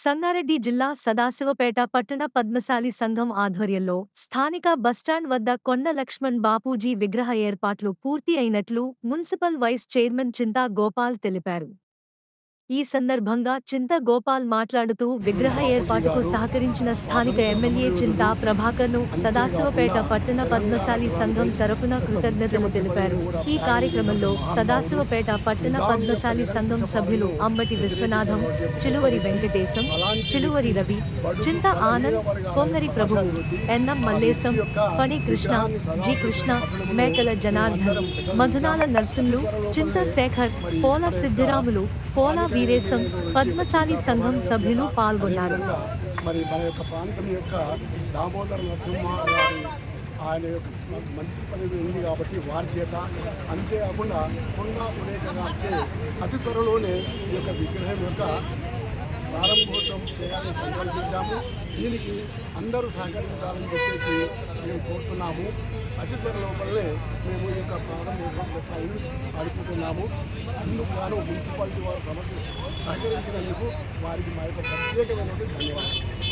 సంగారెడ్డి జిల్లా సదాశివపేట పట్టణ పద్మశాలి సంఘం ఆధ్వర్యంలో స్థానిక బస్టాండ్ వద్ద కొండ లక్ష్మణ్ బాపూజీ విగ్రహ ఏర్పాట్లు పూర్తి అయినట్లు municipal vice chairman Chinta Gopal తెలిపారు. ఈ సందర్భంగా చింత గోపాల్ మాట్లాడుతూ విగ్రహ ఏర్పాటుకు సహకరించిన స్థానిక ఎమ్మెల్యే చింతా ప్రభాకర్ను సదాశివపేట పట్టణ పద్మశాలి సంఘం తరపున కృతజ్ఞతలు తెలిపారు. ఈ కార్యక్రమంలో సదాశివపేట పట్టణ పద్మశాలి సంఘం సభ్యులు అంబటి విశ్వనాథం చిలువరి వెంకటేశం చిలువరి రవి చింత ఆనంద్ కొంగరి ప్రభు ఎన్నం మల్లేశం ఫణి కృష్ణ జి కృష్ణ మేకల జనార్దన్ మధునాల నర్సింహులు చింత శేఖర్ పోల సిద్ధిరాములు పోల వీరేశం పద్మశాలి సంఘం సభ్యులు పాల్గొన్నారు. మరి మన యొక్క ప్రాంతం యొక్క దామోదర నరసింహ ఆయన యొక్క మంత్రి పదవి ఉంది కాబట్టి వారి చేత అంతేకాకుండా కొండా సురేఖ అతి త్వరలోనే ఈ యొక్క విగ్రహం యొక్క ప్రారంభోత్సవం చేయాలని సంకల్పించాము. దీనికి అందరూ సహకరించాలని చెప్పేసి మేము కోరుతున్నాము. అతి త్వరలోపలనే మేము ఈ యొక్క ప్రారంభోత్సవం చెప్పాలని అనుకుంటున్నాము అందుకు గాను మున్సిపాలిటీ వారు సమస్య సహకరించినందుకు వారికి మా యొక్క ప్రత్యేకమైనటువంటి ధన్యవాదాలు.